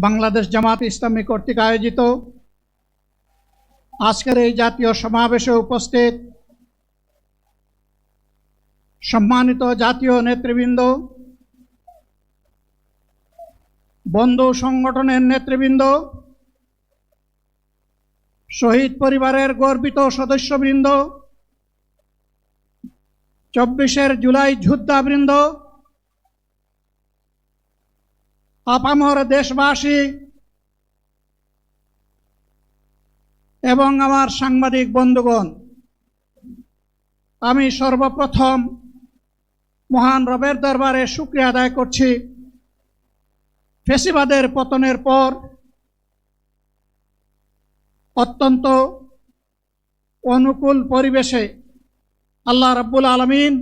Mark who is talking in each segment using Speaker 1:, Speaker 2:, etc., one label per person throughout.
Speaker 1: বাংলাদেশ জামাত ইসলামী কর্তৃক আয়োজিত আজকের এই জাতীয় সমাবেশে উপস্থিত সম্মানিত জাতীয় নেতৃবৃন্দ, বন্ধু সংগঠনের নেতৃবৃন্দ, শহীদ পরিবারের গর্বিত সদস্যবৃন্দ, চব্বিশের জুলাই যোদ্ধাবৃন্দ আপামর দেশবাসী, এবং আমার সাংবাদিক বন্ধুগণ, আমি সর্বপ্রথম মহান রবের দরবারে শুক্রিয়া আদায় করছি। ফেসিবাদের পতনের পর অত্যন্ত অনুকূল পরিবেশে আল্লাহ রাব্বুল আলমিন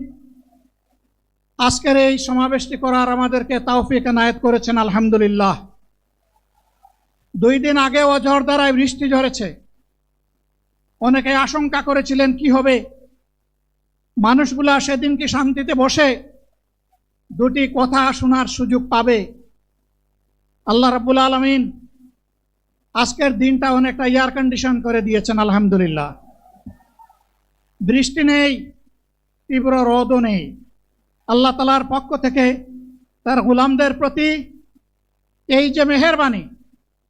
Speaker 1: আজকের এই সমাবেশটি করার আমাদেরকে তাওফিক নায়ত করেছেন, আলহামদুলিল্লাহ। দুই দিন আগে অঝড় দ্বারায় বৃষ্টি ঝরেছে। অনেকে আশঙ্কা করেছিলেন, কি হবে? মানুষগুলা সেদিন কি শান্তিতে বসে দুটি কথা শোনার সুযোগ পাবে? আল্লাহ রাব্বুল আলমিন আজকের দিনটা অনেকটা এয়ার কন্ডিশন করে দিয়েছেন, আলহামদুলিল্লাহ। বৃষ্টি নেই, তীব্র রোদও নেই। আল্লাহ তালার পক্ষ থেকে তার গুলামদের প্রতি এই যে মেহরবানি,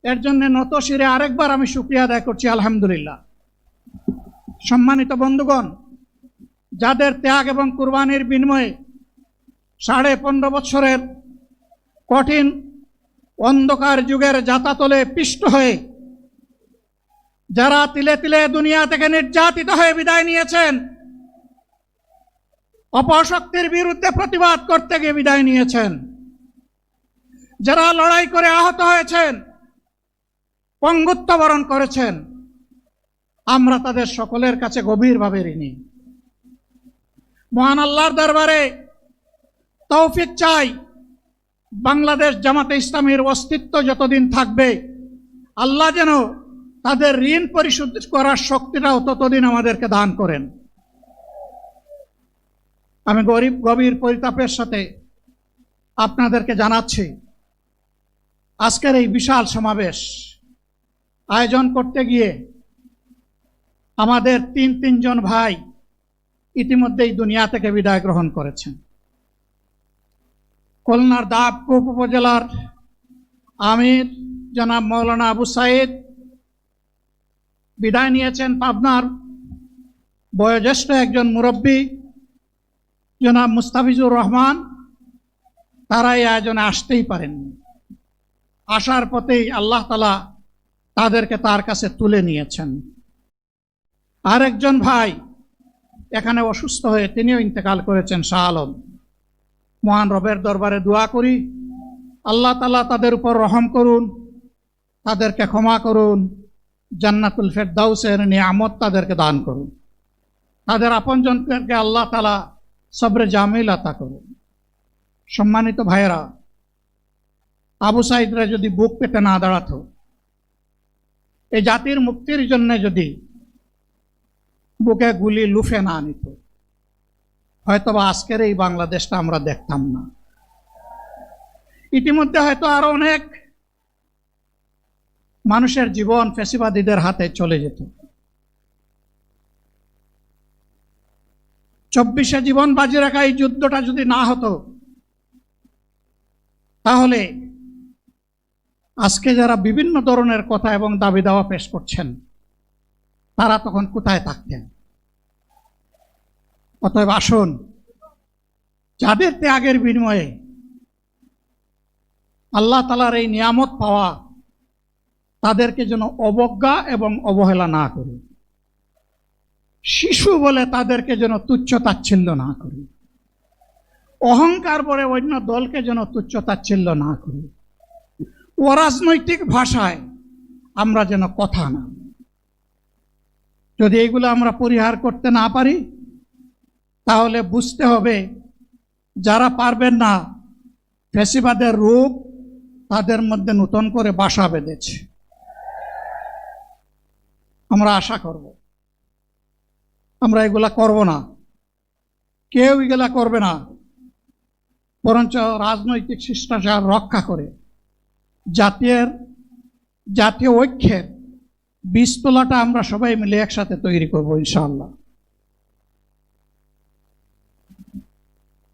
Speaker 1: এর জন্য নত শিরে আরেকবার আমি শুক্রিয়া আদায় করছি, আলহামদুলিল্লাহ। সম্মানিত বন্ধুগণ, যাদের ত্যাগ এবং কুরবানির বিনিময়ে সাড়ে পনেরো বছরের কঠিন অন্ধকার যুগের যাতাতলে পিষ্ট হয়ে যারা তিলে তিলে দুনিয়া থেকে নির্যাতিত হয়ে বিদায় নিয়েছেন অপশক্তির বিরুদ্ধে প্রতিবাদ করতে গিয়ে বিদায় নিয়েছেন। যারা লড়াই করে আহত হয়েছেন, পঙ্গুত্ব বরণ করেছেন, আমরা তাদের সকলের কাছে গভীরভাবে ঋণী। মহান আল্লাহর দরবারে তৌফিক চাই। বাংলাদেশ জামাতে ইসলামীর অস্তিত্ব যতদিন থাকবে, আল্লাহ যেন তাদের ঋণ পরিশোধ করার শক্তিটাও ততদিন আমাদেরকে দান করেন। আমি গরিব, গভীর, পরিতাপের সাথে আপনাদেরকে জানাচ্ছি, আজকের এই বিশাল সমাবেশ আয়োজন করতে গিয়ে আমাদের তিন, তিনজন ভাই ইতিমধ্যেই দুনিয়া থেকে বিদায় গ্রহণ করেছেন। খুলনার দাবকুপ উপজেলার আমির জনাব মৌলানা আবু সাইদ বিদায় নিয়েছেন পাবনার বয়োজ্যেষ্ঠ একজন মুরব্বী জনাব মুস্তাফিজুর রহমান তারা এই আয়োজনে আসতেই পারেননি আসার পথেই আল্লাহ তালা তাদেরকে তার কাছে তুলে নিয়েছেন। আরেকজন ভাই এখানে অসুস্থ হয়ে তিনিও ইন্তেকাল করেছেন, শাহ আলম। মহান রবের দরবারে দোয়া করি, আল্লাহ তালা তাদের উপর রহম করুন, তাদেরকে ক্ষমা করুন, জান্নাতুল ফেরদাউসের নিয়ামত তাদেরকে দান করুন। তাদের আপন আপনজনদেরকে আল্লাহ তালা সবরে জামিল আতা করুন সম্মানিত ভাইয়েরা, আবু সাইদরা যদি বুক পেতে না দাঁড়াতো এই জাতির মুক্তির জন্য যদি বুকে গুলি লুফে না নিত হয়তো বা আজকের এই বাংলাদেশটা আমরা দেখতাম না। ইতিমধ্যে হয়তো আরও অনেক মানুষের জীবন ফেসিবাদীদের হাতে চলে যেত। চব্বিশে জীবন বাজি রাখা এই যুদ্ধটা যদি না হতো, তাহলে আজকে যারা বিভিন্ন ধরনের কথা এবং দাবি দাওয়া পেশ করছেন, তারা তখন কোথায় থাকতেন? অতএব আসুন, যাদের ত্যাগের বিনিময়ে আল্লাহ তালার এই নিয়ামত পাওয়া, তাদেরকে যেন অবজ্ঞা এবং অবহেলা না করি। শিশু বলে তাদেরকে যেন তুচ্ছ তাচ্ছিল্য না করি। অহংকার বলে অন্য দলকে যেন তুচ্ছ তাচ্ছিল্য না করি। অরাজনৈতিক ভাষায় আমরা যেন কথা না যদি এগুলো আমরা পরিহার করতে না পারি, তাহলে বুঝতে হবে যারা পারবেন না, ফেসিবাদের রূপ তাদের মধ্যে নতুন করে বাসা বেঁধেছে। আমরা আশা করব আমরা এগুলা করব না। কেউ এগুলা করবে না। বরঞ্চ রাজনৈতিক শিষ্টাচার রক্ষা করে। জাতীয় জাতীয় ঐক্যের বীজতলাটা আমরা সবাই মিলে একসাথে তৈরি করব, ইনশাআল্লাহ।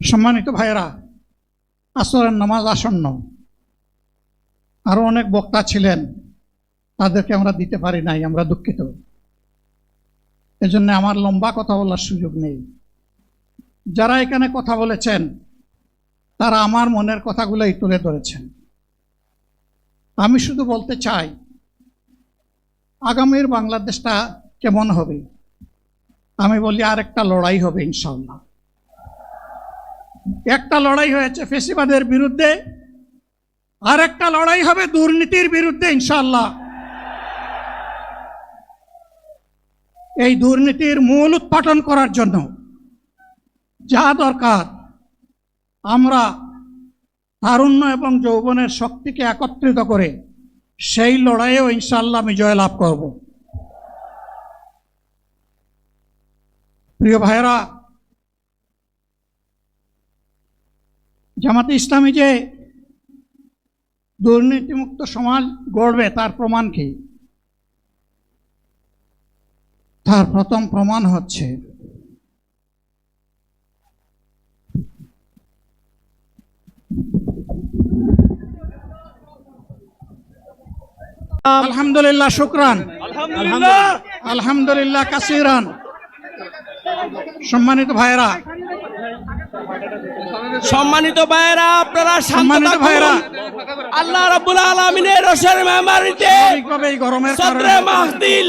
Speaker 1: সম্মানিত ভাইরা আসরের নামাজ আসন্ন। আরও অনেক বক্তা ছিলেন, তাদেরকে আমরা দিতে পারি নাই, আমরা দুঃখিত। এজন্য আমার লম্বা কথা বলার সুযোগ নেই। যারা এখানে কথা বলেছেন, তারা আমার মনের কথাগুলোই তুলে ধরেছেন। আমি শুধু বলতে চাই, আগামীর বাংলাদেশটা কেমন হবে? আমি বলি আরেকটা লড়াই হবে ইনশাল্লাহ একটা লড়াই হয়েছে ফেসিবাদের বিরুদ্ধে আর একটা লড়াই হবে দুর্নীতির বিরুদ্ধে ইনশাল্লাহ এই দুর্নীতির মূল উৎপাটন করার জন্য যা দরকার, আমরা তারুণ্য এবং যৌবনের শক্তিকে একত্রিত করে সেই লড়াইয়েও ইনশাল্লাহ আমি জয়লাভ করব। প্রিয় ভাইয়েরা, জামাতে ইসলামী যে দুর্নীতিমুক্ত সমাজ গড়বে তার প্রমাণ কি? তার প্রথম প্রমাণ হচ্ছে আলহামদুলিল্লাহ শুক্রান।
Speaker 2: আলহামদুলিল্লাহ।
Speaker 1: কাসিরান। সম্মানিত ভাইরা
Speaker 2: সম্মানিত ভাইরা আপনারা
Speaker 1: সম্মানিত। ভাইয়েরা।
Speaker 2: আল্লাহ রাব্বুল আলামিনের রসের
Speaker 1: এই গরমের কারণে
Speaker 2: মাহদিল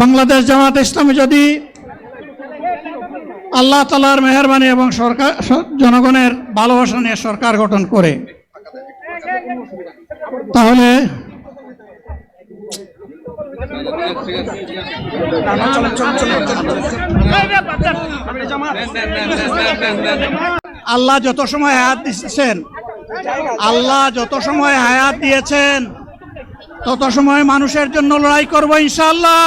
Speaker 1: বাংলাদেশ জামাত ইসলামী যদি আল্লাহ তালার মেহরবানি এবং সরকার, জনগণের ভালোবাসা নিয়ে সরকার গঠন করে, তাহলে আল্লাহ যত সময় হায়াত দিয়েছেন, আল্লাহ যত সময় হায়াত দিয়েছেন, তত সময় মানুষের জন্য লড়াই করব ইনশাল্লাহ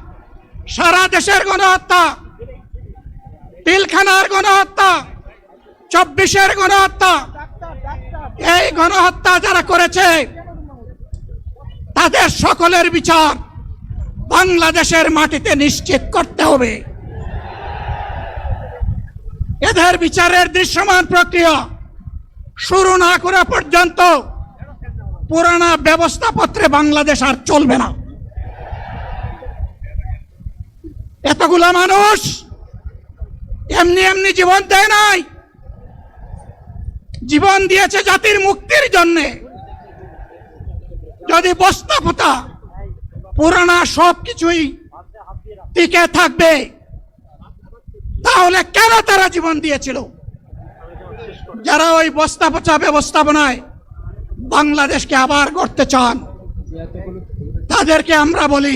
Speaker 1: সারা দেশের গণহত্যা পিলখানার গণহত্যা, চব্বিশের গণহত্যা, এই গণহত্যা যারা করেছে, তাদের সকলের বিচার বাংলাদেশের মাটিতে নিশ্চিত করতে হবে। এদের বিচারের দৃশ্যমান প্রক্রিয়া শুরু না করা পর্যন্ত পুরানা ব্যবস্থাপত্রে বাংলাদেশ আর চলবে না। এতগুলা মানুষ এমনি এমনি জীবন দেয় নাই। জীবন দিয়েছে জাতির মুক্তির জন্যে। যদি বস্তা পোতা, পুরানা সব কিছুই টিকে থাকবে, তাহলে কেন তারা জীবন দিয়েছিল? যারা ওই বস্তা পচা ব্যবস্থাপনায় বাংলাদেশকে আবার করতে চান, তাদেরকে আমরা বলি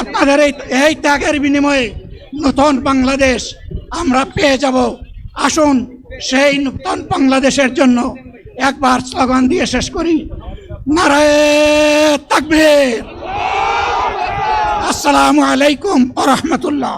Speaker 1: আপনাদের এই এই ত্যাগের বিনিময়ে নতুন বাংলাদেশ আমরা পেয়ে যাব। আসুন সেই নতুন বাংলাদেশের জন্য একবার স্লোগান দিয়ে শেষ করি। নারায় তাকবীর। আসসালামু আলাইকুম ওয়া রাহমাতুল্লাহ।